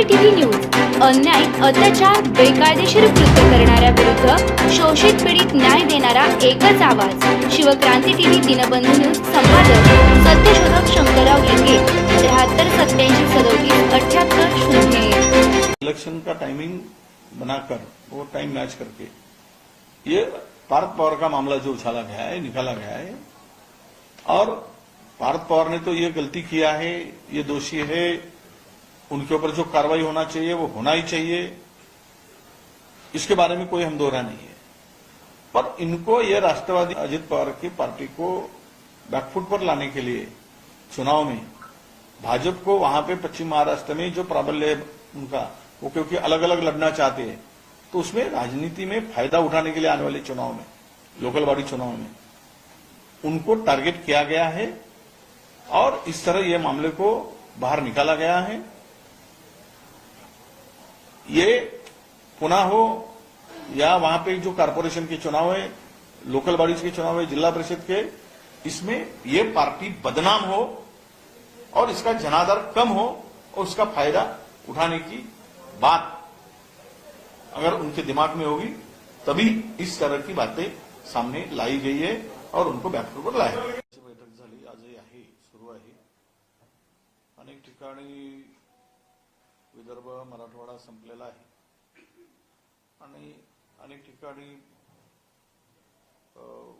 क्रांती TV news. अन्याय अत्याचार बेकायदेशीर कृत्य करणाऱ्या विरुद्ध शोषित पीडित न्याय देणारा एकच आवाज. शिवक्रांती टीव्ही दिनबंधू न्यूज संपादक सत्यशोधक शंकरराव लिंगे त्र्याहत्तर सत्याऐंशी सदोतीस अठ्याहत्तर शून्य इलेक्शन का टाइमिंग बनाकर वो टाइम मैच करके. ये पार्थ पवार का मामला जो उछाला गया है निकाला गया है और पार्थ पवार ने तो ये गलती किया है ये दोषी है उनके ऊपर जो कार्रवाई होना चाहिए, वो होना ही चाहिए। इसके बारे में कोई हम दोहरा नहीं है। पर इनको ये राष्ट्रवादी अजित पवार की पार्टी को बैकफुट पर लाने के लिए चुनाव में भाजपा को वहाँ पे पश्चिम महाराष्ट्र में जो प्राबल्य है उनका, वो क्योंकि अलग अलग लड़ना चाहते हैं तो उसमें राजनीति में फ़ायदा उठाने के लिए आने वाले चुनाव में, लोकल बॉडी चुनाव में, उनको टारगेट किया गया है और इस तरह ये मामले को बाहर निकाला गया है। ये पुनः हो या वहाँ पे जो कारपोरेशन के चुनाव है, लोकल बॉडीज के चुनाव है, जिला परिषद के, इसमें ये पार्टी बदनाम हो और इसका जनाधार कम हो और उसका फ़ायदा उठाने की बात अगर उनके दिमाग में होगी, तभी इस तरह की बातें सामने लाई गई है और उनको बॅकफुटवर लाया विदर्भ मराठवाडा संपलेला आहे. आणि अनेक ठिकाणी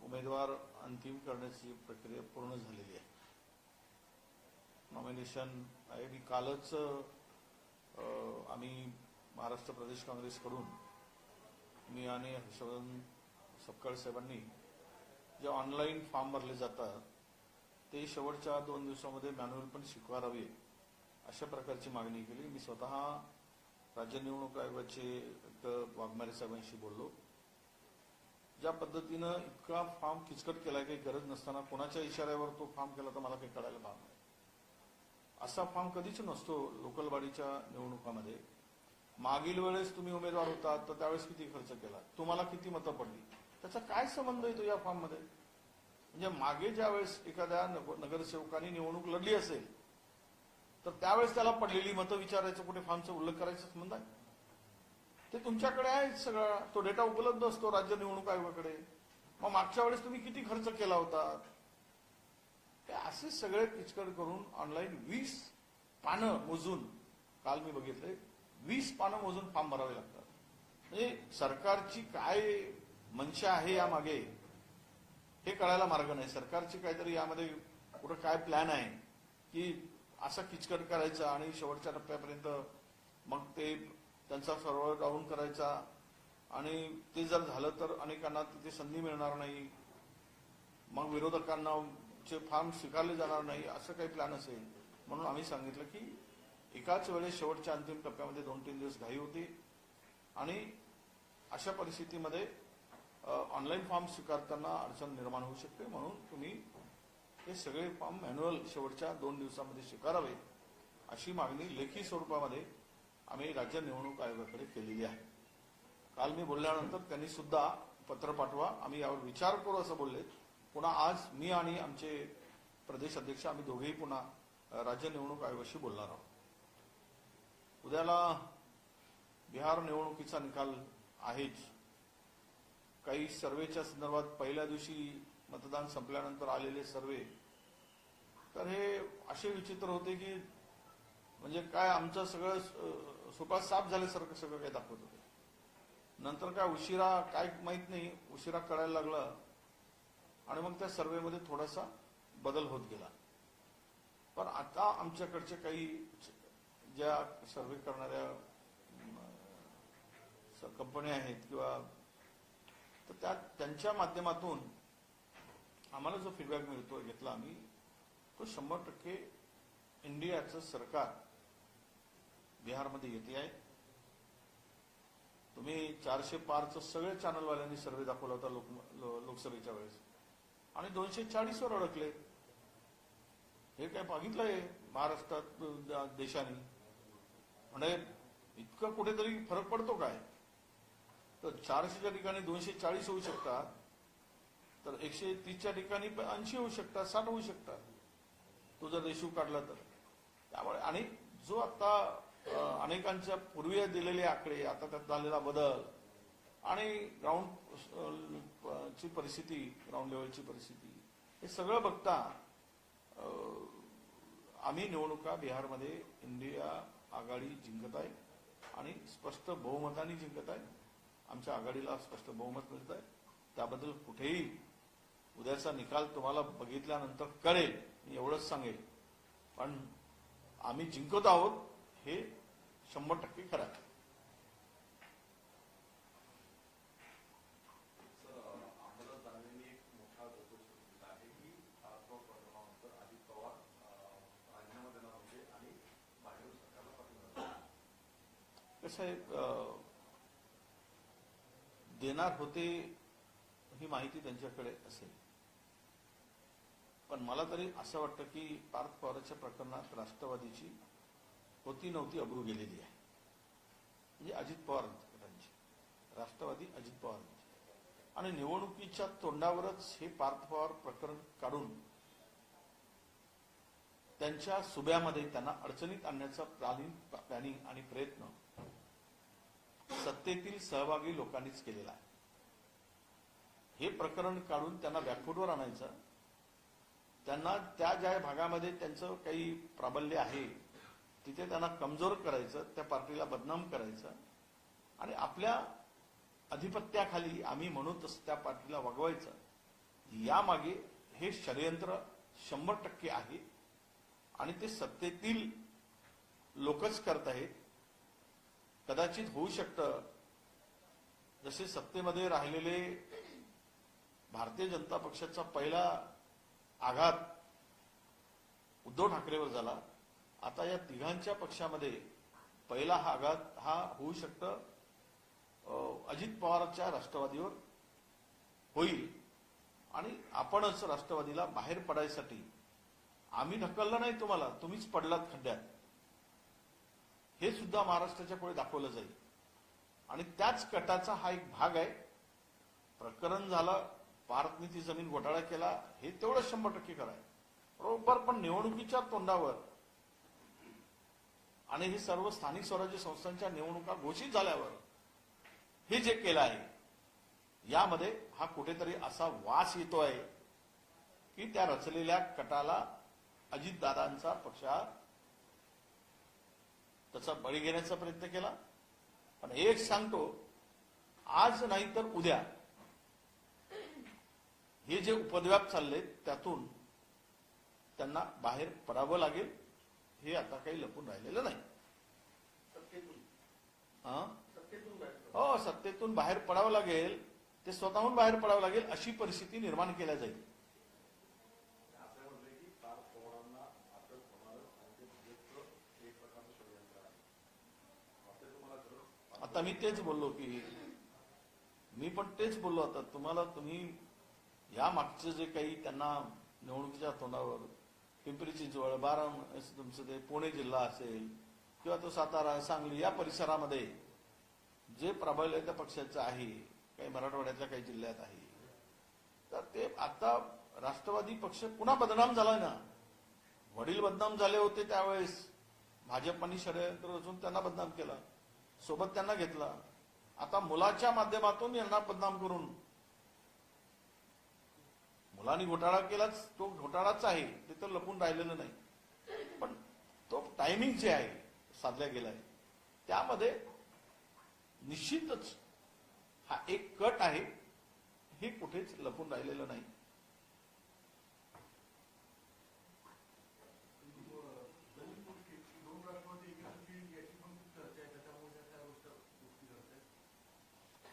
उमेदवार अंतिम करण्याची प्रक्रिया पूर्ण झालेली आहे. नॉमिनेशन आहे मी कालच आम्ही महाराष्ट्र प्रदेश काँग्रेसकडून मी आणि हर्षवर्धन सपकाळ साहेबांनी जे ऑनलाईन फॉर्म भरले जातात ते शेवटच्या दोन दिवसामध्ये मॅन्युअल पण स्वीकारावे अशा प्रकारची मागणी केली. मी स्वतः राज्य निवडणूक आयोगाचे वाघमारे साहेबांशी बोललो. ज्या पद्धतीनं इतका फॉर्म किचकट केला काही गरज नसताना कोणाच्या इशाऱ्यावर तो फॉर्म केला तर मला काही कळायला भाग नाही. असा फॉर्म कधीच नसतो लोकल बॉडीच्या निवडणुकामध्ये. मागील वेळेस तुम्ही उमेदवार होता तर त्यावेळेस किती खर्च केला? तुम्हाला किती मतं पडली? त्याचा काय संबंध येतो या फॉर्ममध्ये? म्हणजे मागे ज्या वेळेस एखाद्या नगरसेवकांनी निवडणूक लढली असेल तर त्यावेळेस त्याला पडलेली मतं विचारायचं कुठे फॉर्मचा उल्लेख करायचा संबंध आहे ते तुमच्याकडे आहे सगळा तो डेटा उपलब्ध असतो राज्य निवडणूक आयोगाकडे. मग मागच्या वेळेस तुम्ही किती खर्च केला होता? ते असे सगळे किचकट करून ऑनलाईन वीस पानं मोजून काल मी बघितले वीस पानं मोजून फॉर्म भरावे लागतात. म्हणजे सरकारची काय मनशा आहे यामागे हे कळायला मार्ग नाही. सरकारची काहीतरी यामध्ये कुठं काय प्लॅन आहे की असा किचकट करायचा आणि शेवटच्या टप्प्यापर्यंत मग ते त्यांचा सर्व डाऊन करायचा. आणि ते जर झालं तर अनेकांना तिथे संधी मिळणार नाही. मग विरोधकांना चे फार्म स्वीकारले जाणार नाही असं काही प्लॅन असेल. म्हणून आम्ही सांगितलं की एकाच वेळेस शेवटच्या अंतिम टप्प्यामध्ये दोन तीन दिवस घाई होती. आणि अशा परिस्थितीमध्ये ऑनलाईन फॉर्म स्वीकारताना अडचण निर्माण होऊ शकते. म्हणून तुम्ही हे सगळे फॉर्म मॅन्युअल शेवटच्या दोन दिवसामध्ये स्वीकारावे अशी मागणी लेखी स्वरूपामध्ये आम्ही राज्य निवडणूक आयोगाकडे केलेली आहे. काल मी बोलल्यानंतर त्यांनी सुद्धा पत्र पाठवा. आम्ही यावर विचार करू असं बोलले पुन्हा आज मी आणि आमचे प्रदेश अध्यक्ष आम्ही दोघेही पुन्हा राज्य निवडणूक आयोगाशी बोलणार आहोत. उद्याला बिहार निवडणुकीचा निकाल आहेच. काही सर्वेच्या संदर्भात पहिल्या दिवशी मतदान संपल्यानंतर आलेले सर्वे. तर हे असे विचित्र होते की म्हणजे काय आमचं सगळं सुपास साफ झाल्यासारखं सगळं काही दाखवत होते. नंतर काय उशिरा काय माहीत नाही उशिरा कळायला लागलं. आणि मग त्या सर्वेमध्ये थोडासा बदल होत गेला. पण आता आमच्याकडचे काही ज्या सर्वे करणाऱ्या कंपन्या आहेत किंवा तर त्या त्यांच्या माध्यमातून आम्हाला जो फीडबॅक मिळतो घेतला आम्ही तो शंभर टक्के इंडियाचं सरकार बिहारमध्ये येते आहे. तुम्ही चारशे पारचं सगळे चॅनलवाल्यांनी सर्वे दाखवला होता लोक लो- लोकसभेच्या वेळेस. आणि दोनशे चाळीसवर अडकले. हे काय बघितलंय महाराष्ट्रात देशाने? म्हणजे इतकं कुठेतरी फरक पडतो काय? तर चारशेच्या ठिकाणी दोनशे चाळीस होऊ शकतात. तर एकशे तीसच्या ठिकाणी ऐंशी होऊ शकतात साठ होऊ शकतात. तो जर रेशू काढला तर. त्यामुळे आणि जो आता अनेकांच्या पूर्वी दिलेले आकडे आता त्यात झालेला बदल आणि ग्राउंड ची परिस्थिती ग्राउंड लेवलची परिस्थिती हे सगळं बघता आम्ही निवडणुका बिहारमध्ये इंडिया आघाडी जिंकत आहे आणि स्पष्ट बहुमताने जिंकत आहे. आमच्या आघाडीला स्पष्ट बहुमत मिळत आहे. त्याबद्दल कुठेही उद्याचा निकाल तुम्हाला बघितल्यानंतर कळेल मी एवढंच सांगेल पण आम्ही जिंकत आहोत हे शंभर टक्के खरं आहे. कसं आहे देणार होते ही माहिती त्यांच्याकडे असेल. पण मला तरी असं वाटतं की पार्थ पवारच्या प्रकरणात राष्ट्रवादीची होती नव्हती अब्रू गेलेली आहे. म्हणजे अजित पवारांची राष्ट्रवादी अजित पवारांची आणि निवडणुकीच्या तोंडावरच हे पार्थ पवार प्रकरण काढून त्यांच्या सुब्यामध्ये त्यांना अडचणीत आणण्याचा प्लॅनिंग आणि प्रयत्न सत्तेतील सहभागी लोकांनीच केलेला आहे. हे प्रकरण काढून त्यांना बॅकफुटवर आणायचं. त्यांना त्या ज्या भागामध्ये त्यांचं काही प्राबल्य आहे तिथे त्यांना कमजोर करायचं त्या पार्टीला बदनाम करायचं. आणि आपल्या अधिपत्याखाली आम्ही म्हणू तसं त्या पार्टीला वागवायचं. यामागे हे षडयंत्र शंभर टक्के आहे. आणि ते सत्तेतील लोकच करत आहेत. कदाचित होऊ शकतं. जसे सत्तेमध्ये राहिलेले भारतीय जनता पक्षाचा पहिला आघात उद्धव ठाकरेवर झाला. आता या तिघांच्या पक्षामध्ये पहिला हा आघात हा होऊ शकतं. अजित पवारच्या राष्ट्रवादीवर होईल. आणि आपणच राष्ट्रवादीला बाहेर पडायसाठी आम्ही ढकललं नाही तुम्हाला तुम्हीच पडलात खड्ड्यात हे सुद्धा महाराष्ट्राच्या पुढे दाखवलं जाईल. आणि त्याच कटाचा हा एक भाग आहे. प्रकरण झालं भारतनीती जमीन घोटाळा केला हे तेवढं शंभर टक्के कराय बरोबर पण निवडणुकीच्या तोंडावर आणि हे सर्व स्थानिक स्वराज्य संस्थांच्या निवडणुका घोषित झाल्यावर हे जे केलं आहे यामध्ये हा कुठेतरी असा वास येतो आहे की त्या रचलेल्या कटाला अजितदादांचा पक्षात त्याचा बळी घेण्याचा प्रयत्न केला. पण एक सांगतो आज नाही तर उद्या हे जे उपद्व्याप चालले त्यातून त्यांना बाहेर पडावं लागेल हे आता काही लपून राहिलेलं नाही. हा? सत्तेतून बाहेर हो सत्तेतून बाहेर पडावं लागेल ते स्वतःहून बाहेर पडावं लागेल अशी परिस्थिती निर्माण केल्या जाईल. आता मी तेच बोललो की मी पण तेच बोललो आता. तुम्हाला तुम्ही या मागचं जे काही त्यांना निवडणुकीच्या तोंडावर पिंपरी चिंचवड बारा तुमचं ते पुणे जिल्हा असेल किंवा तो सातारा सांगली या परिसरामध्ये जे प्राबल्य त्या पक्षाचं आहे काही मराठवाड्यातल्या काही जिल्ह्यात आहे तर ते आता राष्ट्रवादी पक्ष पुन्हा बदनाम झालाय ना. वडील बदनाम झाले होते त्यावेळेस. भाजपाने षडयंत्र रचून त्यांना बदनाम केला. सोबत त्यांना घेतला. आता मुलाच्या माध्यमातून यांना बदनाम करून मुलांनी घोटाळा केलाच तो घोटाळाच आहे ते तर लपून राहिलेलं नाही. पण तो टायमिंग जे आहे साधल्या गेलाय. त्यामध्ये निश्चितच हा एक कट आहे हे कुठेच लपून राहिलेलं नाही.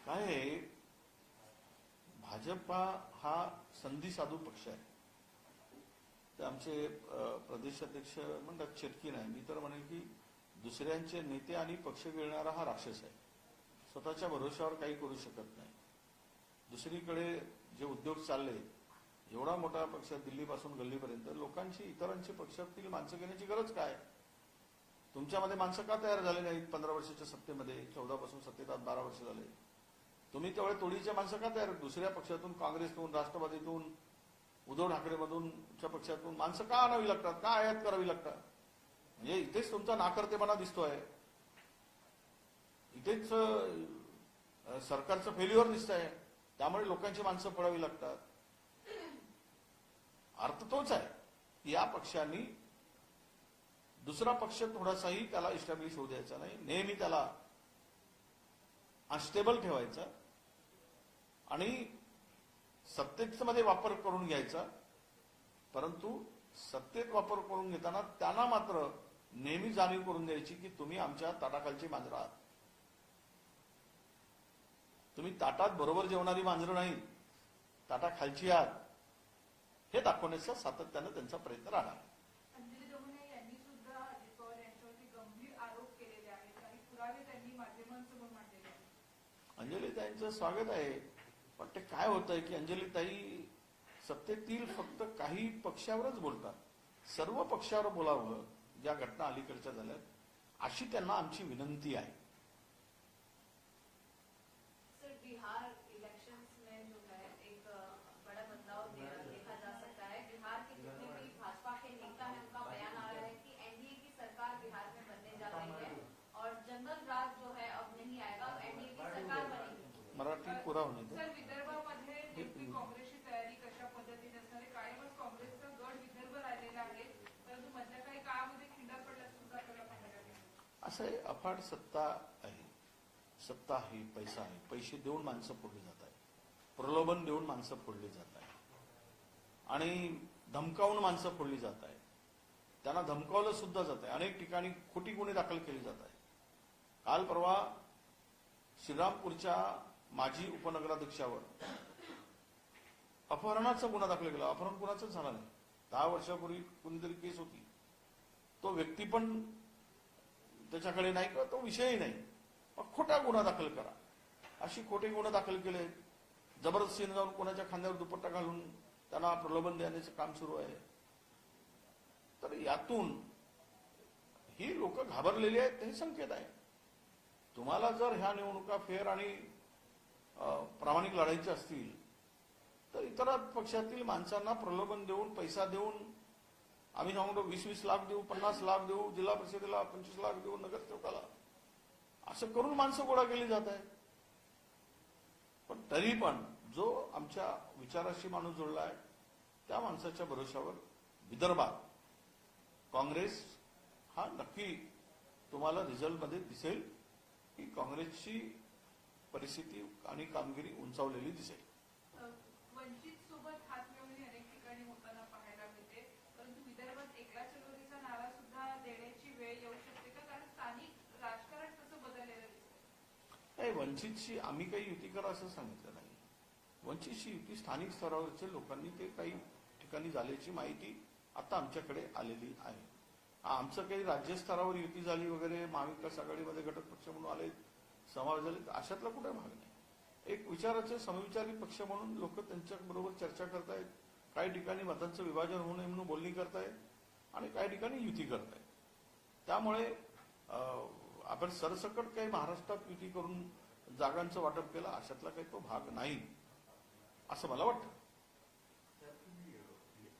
दलित भाजपा हा संधी साधू पक्ष आहे. ते आमचे प्रदेशाध्यक्ष म्हणतात चेटकी नाही. मी तर म्हणेल की दुसऱ्यांचे नेते आणि पक्ष गिळणारा हा राक्षस आहे. स्वतःच्या भरोश्यावर काही करू शकत नाही. दुसरीकडे जे उद्योग चालले एवढा मोठा पक्ष दिल्लीपासून गल्लीपर्यंत लोकांची इतरांची पक्षातील माणसं घेण्याची गरज काय? तुमच्यामध्ये माणसं का तयार झाले नाहीत पंधरा वर्षाच्या सत्तेमध्ये? चौदा पासून सत्तेत बारा वर्ष झाले. तुम्ही तेवढे तोडीचे माणसं का तयार? दुसऱ्या पक्षातून काँग्रेसतून राष्ट्रवादीतून उद्धव ठाकरेमधून च्या पक्षातून माणसं का आणावी लागतात? का आयात करावी लागतात? म्हणजे इथेच तुमचा नाकर्तेपणा दिसतोय. इथेच सरकारचं फेल्युअर दिसत आहे त्यामुळे लोकांची माणसं पळावी लागतात. अर्थ तोच आहे की या पक्षांनी दुसरा पक्ष थोडासाही त्याला इस्टॅब्लिश होऊ द्यायचा नाही. नेहमी त्याला अनस्टेबल ठेवायचा. आणि सत्तेत मध्ये वापर करून घ्यायचा परंतु सत्तेत वापर करून घेताना त्यांना मात्र नेहमी जाणीव करून द्यायची की तुम्ही आमच्या ताटाखालची मांजरं आहात. तुम्ही ताटात बरोबर जेवणारी मांजरं नाही ताटाखालची आहात. हे दाखवण्याचा सातत्यानं त्यांचा प्रयत्न राहणार अंजली अंजलीताईंचं स्वागत आहे. पण ते काय होतंय की अंजलीताई सत्तेतील फक्त काही पक्षावरच बोलतात. सर्व पक्षावर बोलावं ज्या घटना अलीकडच्या झाल्यात अशी त्यांना आमची विनंती आहे. सर बिहार इलेक्शंस में जो है एक अ, बड़ा बदलाव दे- देखा जा सकता है। बिहार के जितने भी भाजपा के नेता हैं उनका बयान आ रहा है कि एनडीए की सरकार बिहार में बनने जा रही है और जंगल राज जो है अब नहीं आएगा एनडीए की सरकार बनेगी। मराठी पुरा होणे ते असं आहे अफाट सत्ता आहे. सत्ता आहे पैसा आहे. पैसे देऊन माणसं फोडली जात आहे प्रलोभन देऊन माणसं फोडली जात आहे आणि धमकावून माणसं फोडली जात आहे त्यांना धमकावलं सुद्धा जात आहे. अनेक ठिकाणी खोटी गुन्हे दाखल केली जात आहे काल परवा श्रीरामपूरच्या माजी उपनगराध्यक्षावर अपहरणाचा गुन्हा दाखल केला. अपहरण कुणाचंच झाला नाही. दहा वर्षापूर्वी कोणीतरी केस होती. तो व्यक्ती पण त्याच्याकडे नाही किंवा तो विषयही नाही. मग खोटा गुन्हा दाखल करा. अशी खोटे गुन्हे दाखल केले जबरदस्तीने जाऊन कोणाच्या खांद्यावर दुपट्टा घालून त्यांना प्रलोभन देण्याचं काम सुरू आहे. तर यातून ही लोक घाबरलेली आहेत हे संकेत आहे. तुम्हाला जर ह्या निवडणुका फेअर आणि प्रामाणिक लढायच्या असतील तर इतर पक्षातील माणसांना प्रलोभन देऊन पैसा देऊन आम्ही सांगतो वीस वीस लाख देऊ पन्नास लाख देऊ जिल्हा परिषदेला पंचवीस लाख देऊ नगरसेवकाला असं करून माणसं गोळा केली जात आहे पण तरी पण जो आमच्या विचाराशी माणूस जोडला आहे त्या माणसाच्या भरोशावर विदर्भात काँग्रेस हा नक्की तुम्हाला रिझल्टमध्ये दिसेल की काँग्रेसची परिस्थिती आणि कामगिरी उंचावलेली दिसेल अ, वंचित सोबत हातमिळवणी अनेक ठिकाणी होताना पाहायला मिळते परंतु चलोरीचा नारा सुद्धा देण्याची वेळ येऊ शकते का? कारण स्थानिक राजकारण बदललेलं नाही वंचितशी आम्ही काही युती करा असं सांगितलं नाही. वंचितशी युती स्थानिक स्तरावरच्या लोकांनी ते काही ठिकाणी झाल्याची माहिती आता आमच्याकडे आलेली आहे. आमचं काही राज्यस्तरावर युती झाली वगैरे महाविकास आघाडीमध्ये घटक पक्ष म्हणून आले समावेश झाले अशातला कुठे भाग नाही. एक विचाराचे समविचारी पक्ष म्हणून लोक त्यांच्याबरोबर चर्चा करतायत काही ठिकाणी मतांचं विभाजन होऊ नये म्हणून बोलणी करतायत. आणि काही ठिकाणी युती करतायत त्यामुळे अं, आपण सरसकट काही महाराष्ट्रात युती करून जागांचं वाटप केलं अशातला काही तो भाग नाही असं मला वाटतं म्हणजे आहेत.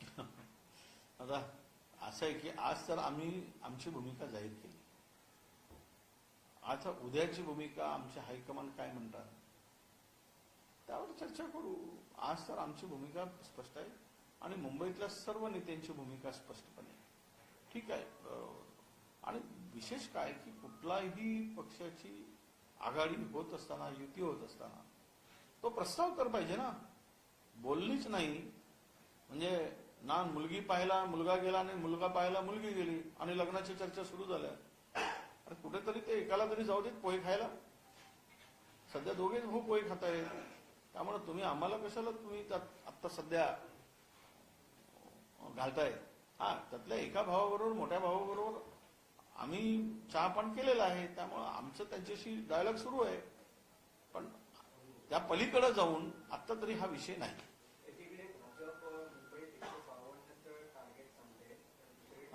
आता असं आहे की आज तर आम्ही आमची भूमिका जाहीर केली. आता उद्याची भूमिका आमचे हायकमांड काय म्हणतात? त्यावर चर्चा करू. आज तर आमची भूमिका स्पष्ट आहे आणि मुंबईतल्या सर्व नेत्यांची भूमिका स्पष्टपणे ठीक आहे. आणि विशेष काय की कुठलाही पक्षाची आघाडी होत असताना युती होत असताना तो प्रस्ताव तर पाहिजे ना. बोललीच नाही. म्हणजे ना मुलगी पाहायला मुलगा गेला आणि मुलगा पाहायला मुलगी गेली आणि लग्नाची चर्चा सुरू झाल्या. अरे कुठेतरी ते एकाला तरी जाऊ देत पोहे खायला. सध्या दोघेच भाऊ पोहे खाताय त्यामुळे तुम्ही आम्हाला कशाला तुम्ही त्यात आत्ता सध्या घालताय? हा त्यातल्या एका भावाबरोबर मोठ्या भावाबरोबर आम्ही चहा पण केलेला आहे. त्यामुळं आमचं त्यांच्याशी डायलॉग सुरू आहे. पण त्या पलीकडे जाऊन आत्ता तरी हा विषय नाही.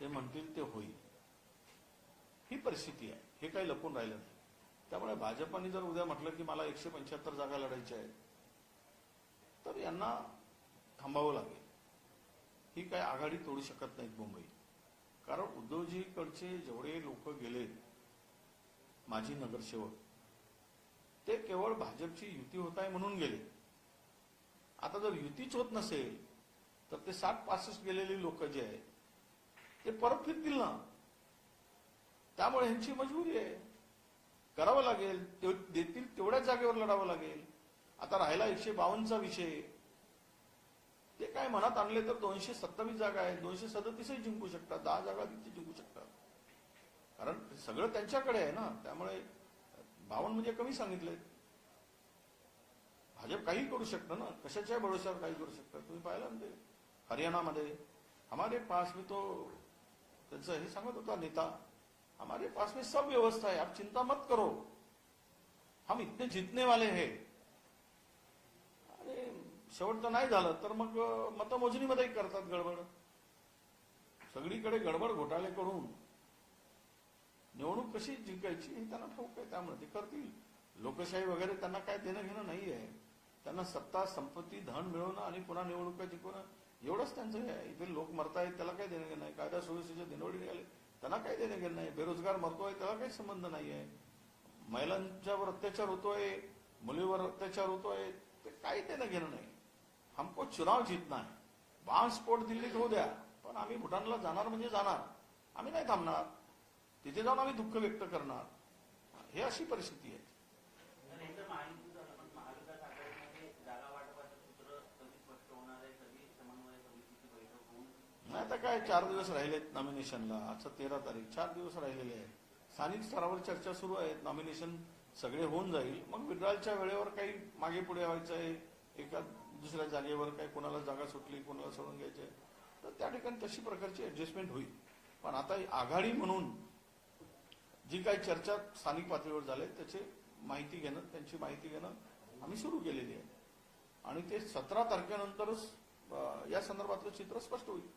ते म्हणतील ते होईल. ही परिस्थिती आहे. हे काही लपून राहिलं नाही. त्यामुळे भाजपाने जर उद्या म्हटलं की मला एकशे पंच्याहत्तर जागा लढायच्या आहेत तर यांना थांबावं लागेल. ही काय आघाडी तोडू शकत नाहीत मुंबई. कारण उद्धवजीकडचे जेवढे लोक गेले माजी नगरसेवक ते केवळ भाजपची युती होत आहे म्हणून गेले. आता जर युतीच होत नसेल तर ते साठ पासष्ट गेलेली लोक जे आहेत ते परत फिरतील ना. त्यामुळे ह्यांची मजबुरी आहे. करावं लागेल ते देतील तेवढ्याच जागेवर लढावं लागेल. आता राहिला एकशे बावन्नचा विषय. ते काय मनात आणले तर दोनशे सत्तावीस जागा आहेत. दोनशे सदतीसही जिंकू शकतात. दहा जागा तिथे जिंकू शकतात. कारण सगळं त्यांच्याकडे आहे ना. त्यामुळे बावन्न म्हणजे कमी सांगितलंय. भाजप काही करू शकतं ना. कशाच्या भरोश्यावर काही करू शकतं. तुम्ही पाहिलं ना ते? हरियाणामध्ये. हमारे पास मी तो त्यांचं हे सांगत होता नेता हमारे पास में सब व्यवस्था है आप चिंता मत करो। हम इतने जितने वाले हैं शेवट तर नाही झालं तर मग मतमोजणीमध्ये करतात गडबड. सगळीकडे गडबड घोटाळे करून निवडणूक कशी जिंकायची हे त्यांना ठाऊक आहे त्यामुळे ते करतील. लोकशाही वगैरे त्यांना काय देणं घेणं नाही आहे त्यांना सत्ता संपत्ती धन मिळवणं आणि पुन्हा निवडणुका जिंकवणं एवढंच त्यांचं हे आहे. इथे लोक मरतायत त्याला काय देणं घेणं नाही. कायदा सुव्यवस्थेच्या दिनवडी निघाले त्यांना काय देणं घेणं नाही. बेरोजगार मरतोय त्याला काही संबंध नाही आहे महिलांच्यावर अत्याचार होतोय मुलीवर अत्याचार होतोय ते काही देणं घेणं नाही. हमको चुनाव जितना है. बाण स्फोट दिल्लीत होऊ द्या. पण आम्ही भूटानला जाणार म्हणजे जाणार. आम्ही नाही थांबणार. तिथे जाऊन आम्ही दुःख व्यक्त करणार. हे अशी परिस्थिती आहे तर याचं माहिती झालं पण महाविकास आघाडीमध्ये जागा वाटपाचं सूत्र कधी स्पष्ट होणार आहे कधी समन्वय समितीची बैठक होऊन नाही आता काय चार दिवस राहिलेत नॉमिनेशनला आजचं तेरा तारीख. चार दिवस राहिलेले आहेत. स्थानिक स्तरावर चर्चा सुरू आहेत. नॉमिनेशन सगळे होऊन जाईल. मग विड्रॉलच्या वेळेवर काही मागे पुढे व्हायचं आहे. एका दुसऱ्या जागेवर काही कोणाला जागा सुटली कोणाला सोडून घ्यायचे तर त्या ठिकाणी तशी प्रकारची ऍडजस्टमेंट होईल. पण आता आघाडी म्हणून जी काही चर्चा स्थानिक पातळीवर झाली आहे, त्याची माहिती घेणं त्यांची माहिती घेणं आम्ही सुरू केलेली आहे. आणि ते सतरा तारखेनंतरच या संदर्भातलं चित्र स्पष्ट होईल.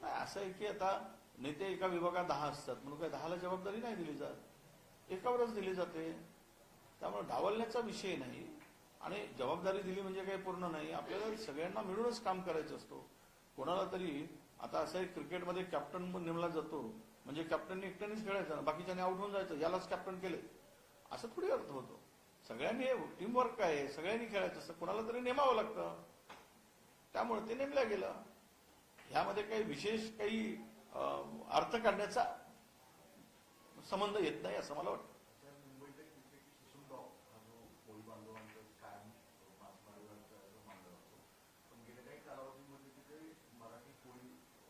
काही असं आहे की आता नेते एका विभागात दहा असतात म्हणून काय दहाला जबाबदारी नाही दिली जात? एकावरच दिली जाते. त्यामुळे डावलण्याचा विषय नाही. आणि जबाबदारी दिली म्हणजे काही पूर्ण नाही. आपल्याला सगळ्यांना मिळूनच काम करायचं असतो. कोणाला तरी आता असं आहे क्रिकेटमध्ये कॅप्टन नेमला जातो. म्हणजे कॅप्टनने एकट्यानेच खेळायचं बाकीच्याने आउट होऊन जायचं यालाच कॅप्टन केले. असं थोडी अर्थ होतो. सगळ्यांनी टीमवर्क आहे सगळ्यांनी खेळायचं असं कोणाला तरी नेमावं लागतं. त्यामुळे ते नेमल्या गेलं. ह्यामध्ये काही विशेष काही अर्थ काढण्याचा संबंध येत नाही असं मला वाटतं त्या मुंबईत एक तिथे की शिशुलगाव हा जो कोळी बांधवांचा कायम मासेमारीचा जो मानला जातो पण गेल्या काही कालावधीमध्ये तिथे मराठी कोळी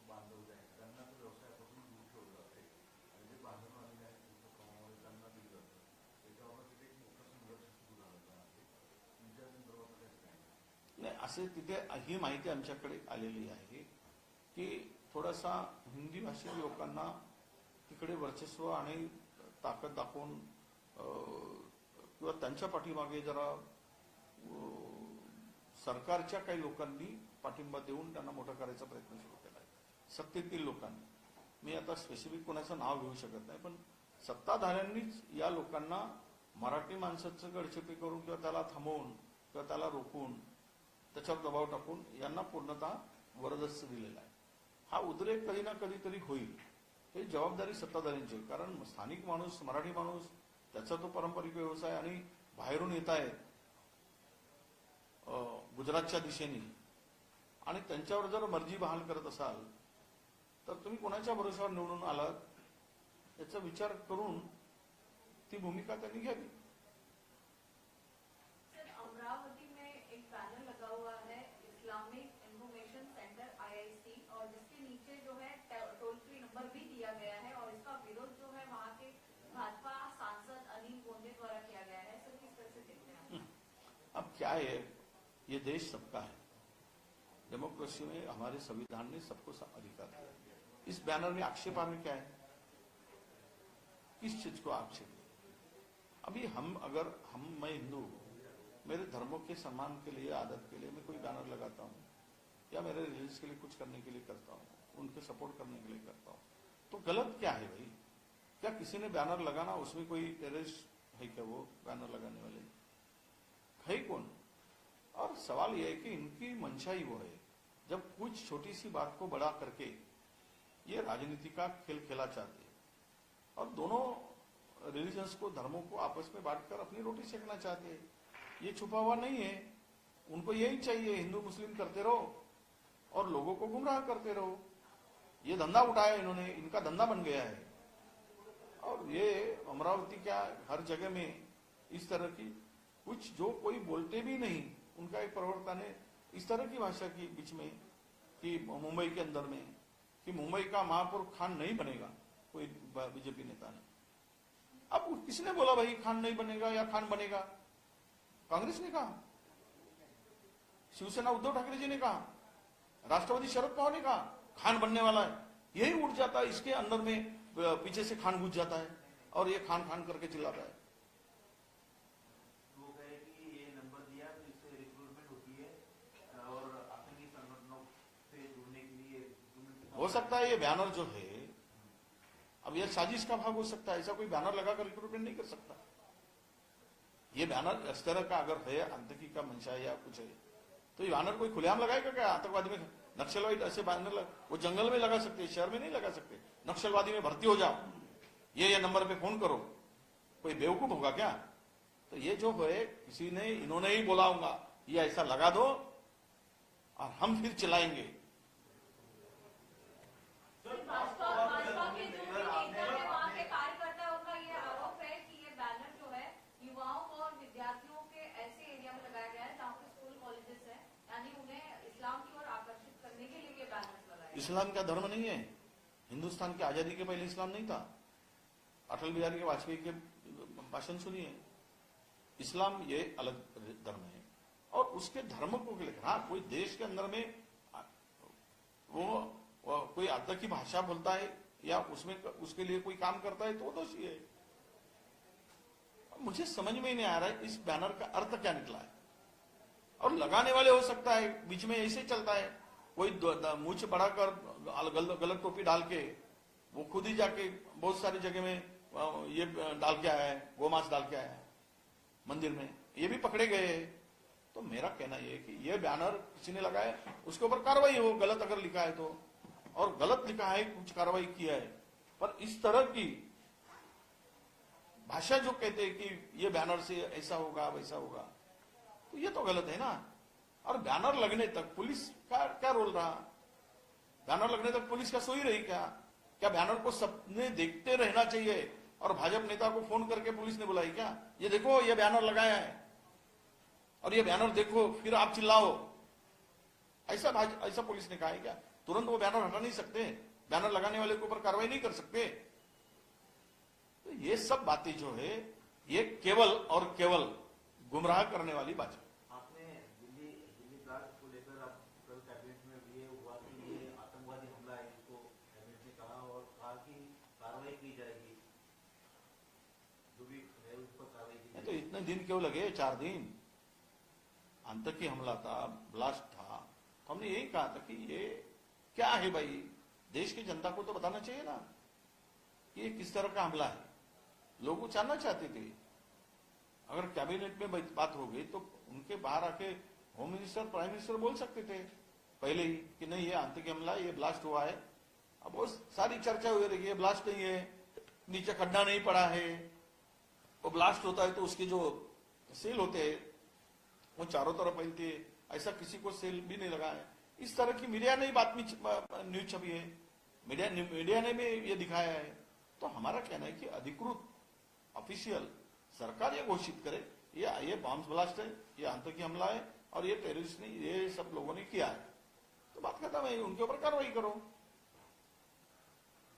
बांधव जे आहेत त्यांना तो व्यवसायापासून दूर ठेवलं जाते आणि जे बांधव आलेले आहेत मोठ्या प्रमाणामध्ये त्यांना दिलं जातं त्याच्यावर तिथे एक मोठं संघर्ष सुरू झालेला आहे तुमच्या संदर्भात काय सांगायचं नाही असे तिथे ही माहिती आमच्याकडे आलेली आहे की थोडासा हिंदी भाषिक लोकांना तिकडे वर्चस्व आणि ताकद दाखवून किंवा त्यांच्या पाठीमागे जरा सरकारच्या काही लोकांनी पाठिंबा देऊन त्यांना मोठा करायचा प्रयत्न सुरू केला आहे. सत्तेतील लोकांनी. मी आता स्पेसिफिक कोणाचं नाव घेऊ शकत नाही पण सत्ताधाऱ्यांनीच या लोकांना मराठी माणसाचं गडचिपी करून किंवा त्याला थांबवून किंवा त्याला रोखून त्याच्यावर दबाव टाकून यांना पूर्णतः वरदस्त दिलेला आहे. हा उद्रेक कधी ना कधीतरी होईल. हे जबाबदारी सत्ताधाऱ्यांची आहे. कारण स्थानिक माणूस मराठी माणूस त्याचा तो पारंपरिक व्यवसाय आणि बाहेरून येत आहेत गुजरातच्या दिशेने. आणि त्यांच्यावर जर मर्जी बहाल करत असाल तर तुम्ही कोणाच्या भरोशावर निवडून आलात याचा विचार करून ती भूमिका त्यांनी घ्यावी. क्या है? ये देश सबका है। डेमोक्रेसी में हमारे संविधान ने सबको सा- अधिकार दिया। इस बैनर में आक्षेप में क्या है? किस चीज़ को आक्षेप? अभी हम अगर, हम, मैं हिंदू मेरे धर्मों के सम्मान के लिए, आदत के लिए मैं कोई बैनर लगाता हूँ, या मेरे रिलीज़ के लिए कुछ करने के लिए करता हूँ, उनके सपोर्ट करने के लिए करता हूँ तो गलत क्या है भाई? क्या किसी ने बैनर लगाना, उसमें कोई टेररिस्ट है क्या वो बैनर लगाने वाले? है कौन? और सवाल यह है कि इनकी मंशा ही वो है। जब कुछ छोटी सी बात को बड़ा करके ये राजनीति का खेल खेला चाहते हैं और दोनों रिलीजन्स को, धर्मों को आपस में बांटकर अपनी रोटी सेकना चाहते हैं, ये छुपा हुआ नहीं है। उनको यही चाहिए, हिंदू मुस्लिम करते रहो और लोगों को गुमराह करते रहो। ये धंधा उठाया इन्होंने, इनका धंधा बन गया है। और ये अमरावती क्या, हर जगह में इस तरह की कुछ जो कोई बोलते भी नहीं उनका एक प्रवर्तन है इस तरह की भाषा की बीच में, कि मुंबई के अंदर में, कि मुंबई का महापौर खान नहीं बनेगा, कोई बीजेपी नेता ने अब किसने बोला भाई खान नहीं बनेगा या खान बनेगा? कांग्रेस ने कहा। शिवसेना उद्धव ठाकरे जी ने कहा। राष्ट्रवादी शरद पवार ने कहा, खान बनने वाला है। यही उठ जाता है, इसके अंदर में, पीछे से खान घुस जाता है, और ये खान खान करके चिल्लाता है वो कहे कि ये नंबर दिया तो इससे रिक्रूटमेंट होती है और आतंकी संगठनों से जुड़ने के लिए recruitment- हो सकता है ये बैनर जो है अब यह साजिश का भाग हो सकता है ऐसा कोई बैनर लगाकर रिक्रूटमेंट नहीं कर सकता। ये बैनर इस तरह का अगर है आतंकी का मंशा या कुछ है तो ये बैनर कोई खुलेआम लगाएगा क्या? आतंकवादी में नक्सलवादी ऐसे बैनर लग, वो जंगल में लगा सकते शहर में नहीं लगा सकते। नक्सलवादी में भर्ती हो जाओ। ये ये नंबर पे फ़ोन करो। कोई बेवकूफ़ होगा क्या? तो ये जो है किसी ने इन्होंने ही बोला होगा ये ऐसा लगा दो और हम फिर चलाएँगे इस्लाम इस्लाम का धर्म नहीं है। हिंदुस्तान की आज़ादी के पहले इस्लाम नहीं था। अटल बिहारी के वाजपेयी के भाषण सुनिए। इस्लाम ये अलग धर्म है। और उसके धर्म को लेकर हाँ कोई देश के अंदर में वो, कोई आतंकी भाषा बोलता है या उसमें उसके लिए कोई काम करता है तो वो दोषी है। मुझे समझ में ही नहीं आ रहा है, इस बैनर का अर्थ क्या निकला है। और लगाने वाले हो सकता है, बीच में ऐसे चलता है, कोई द- बढ़ाकर गलत टोपी डाल के, वो खुद ही जाके बहुत सारी जगह में ये डाल के आया है, गोमांस डाल के आया है, मंदिर में, ये भी पकड़े गए हैं। तो मेरा कहना यह है कि ये बैनर किसी ने लगाया, उसके ऊपर कार्रवाई हो, गलत अगर लिखा है तो। और गलत लिखा है, कुछ कार्रवाई किया है। पर इस तरह की भाषा जो कहते हैं कि ये बैनर से ऐसा होगा, वैसा होगा तो ये तो गलत है ना। और बैनर लगने तक पुलिस का क्या रोल रहा? बैनर लगने तक पुलिस क्या सोई रही क्या? क्या बैनर को सबने देखते रहना चाहिए? और भाजपा नेता को फ़ोन करके पुलिस ने बुलाई क्या? ये देखो, ये बैनर लगाया है। और ये बैनर देखो, फिर आप चिल्लाओ। ऐसा ऐसा पुलिस ने कहा है क्या? तुरंत वो बैनर हटा नहीं सकते बैनर लगाने वाले के ऊपर कार्रवाई नहीं कर सकते। तो ये सब बातें जो है ये केवल और केवल गुमराह करने वाली बात है। आपने दिल्ली दिल्ली ब्लास्ट को लेकर आप कल कैबिनेट में ये हुआ कि ये आतंकवादी हमला है इसको कैबिनेट ने कहा और कहा कि कार्रवाई की जाएगी। जो भी है उस पर कार्रवाई की नहीं तो जाएगी इतने दिन क्यों लगे? चार दिन। आतंकी हमला था ब्लास्ट था। तो हमने यही कहा था कि ये क्या है भाई? देश की जनता को तो बताना चाहिए ना कि ये किस तरह का हमला है। लोग वो जानना चाहते थे। अगर कैबिनेट में बात- हो गई तो उनके बाहर आके होम मिनिस्टर, प्राइम मिनिस्टर बोल सकते थे पहले ही कि नहीं, ये आतंकी हमला, ये ब्लास्ट हुआ है। अब वो सारी चर्चा हुई रही है, ब्लास्ट नहीं है, नीचे खड्डा नहीं पड़ा है। वो ब्लास्ट होता है तो उसके जो सेल होते हैं, वो चारों तरफ़ फैलती ऐसा किसी को सेल भी नहीं लगा है। इस तरह की मीडिया ने बातमी न्यूज़ छपी है। मीडिया मीडिया ने भी ये दिखाया है। तो हमारा कहना है कि अधिकृत ऑफिशियल सरकार ये घोषित करे। ये ये बॉम्ब ब्लास्ट है ये आतंकी हमला है और ये टेररिस्ट ने ये सब लोगों ने किया है। तो बात खत्म है उनके ऊपर कार्रवाई करो।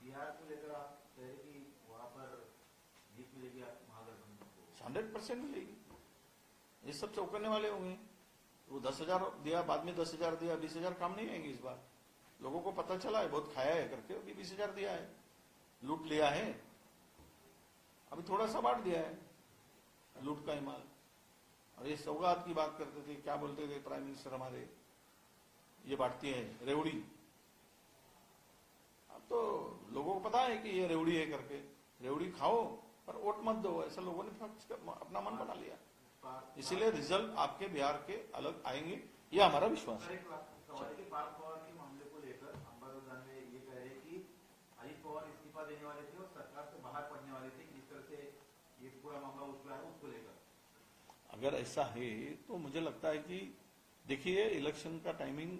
बिहार को लेकर आप कह रहे कि वहाँ पर जीत मिलेगी महागठबंधन को। हंड्रेड परसेंट मिलेगी। ये सब चौकने वाले होंगे। वो दस हज़ार दिया, बाद में दस हज़ार दिया, बीस हज़ार काम नहीं आएँगे इस बार। लोगों को पता चला है, बहुत खाया है करके, अभी बीस हज़ार दिया है। लूट लिया है। अभी थोड़ा सा बांट दिया है, लूट का ही माल। और ये सौगात की बात करते थे, क्या बोलते थे प्राइम मिनिस्टर हमारे? ये बांटती है, रेवड़ी। अब तो लोगों को पता है कि ये रेवड़ी है करके। रेवड़ी खाओ, पर वोट मत दो, ऐसा लोगों ने अपना मन बना लिया। इसीलिए रिजल्ट आपके बिहार के अलग आएंगे ये हमारा विश्वास सर, है। एक बात, सवाल है कि पार्थ पवार के मामले को लेकर अंबादास दानवे ये कह रहे हैं कि अजित पवार इस्तीफा देने वाले थे और सरकार से बाहर पड़ने वाले थे कि जिस तरह से ये पूरा मामला उठ रहा है उसको लेकर। अगर ऐसा है तो मुझे लगता है कि देखिए इलेक्शन का टाइमिंग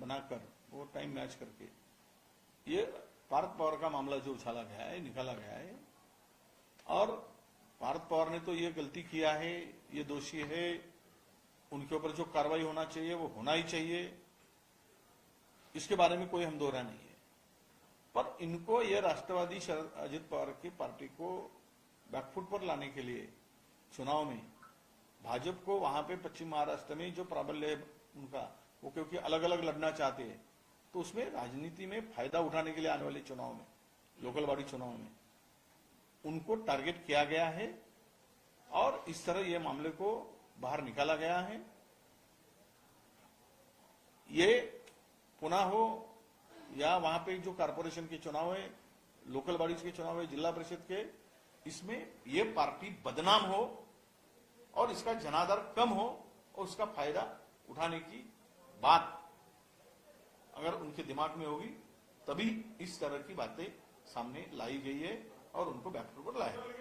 बनाकर वो टाइम मैच करके ये पार्थ पवार का मामला जो उछाला गया है निकाला गया है और पार्थ पवार ने तो ये गलती किया है, ये दोषी है, उनके ऊपर जो कार्रवाई होना चाहिए, वो होना ही चाहिए। इसके बारे में कोई हम दोहरा नहीं है। पर इनको ये राष्ट्रवादी शरद अजित पवार की पार्टी को बैकफुट पर लाने के लिए चुनाव में भाजपा को वहाँ पे पश्चिम महाराष्ट्र में जो प्राबल्य है उनका, वो क्योंकि अलग अलग लड़ना चाहते हैं तो उसमें राजनीति में फ़ायदा उठाने के लिए आने वाले चुनाव में लोकल बॉडी चुनाव में। उनको टारगेट किया गया है और इस तरह ये मामले को बाहर निकाला गया है। ये पुनः हो या वहाँ पे जो कारपोरेशन के चुनाव है लोकल बॉडीज के चुनाव है, जिला परिषद के, इसमें ये पार्टी बदनाम हो और इसका जनाधार कम हो और उसका फ़ायदा उठाने की बात अगर उनके दिमाग में होगी, तभी इस तरह की बातें सामने लाई गई है। और उनको बैकटू पर लाया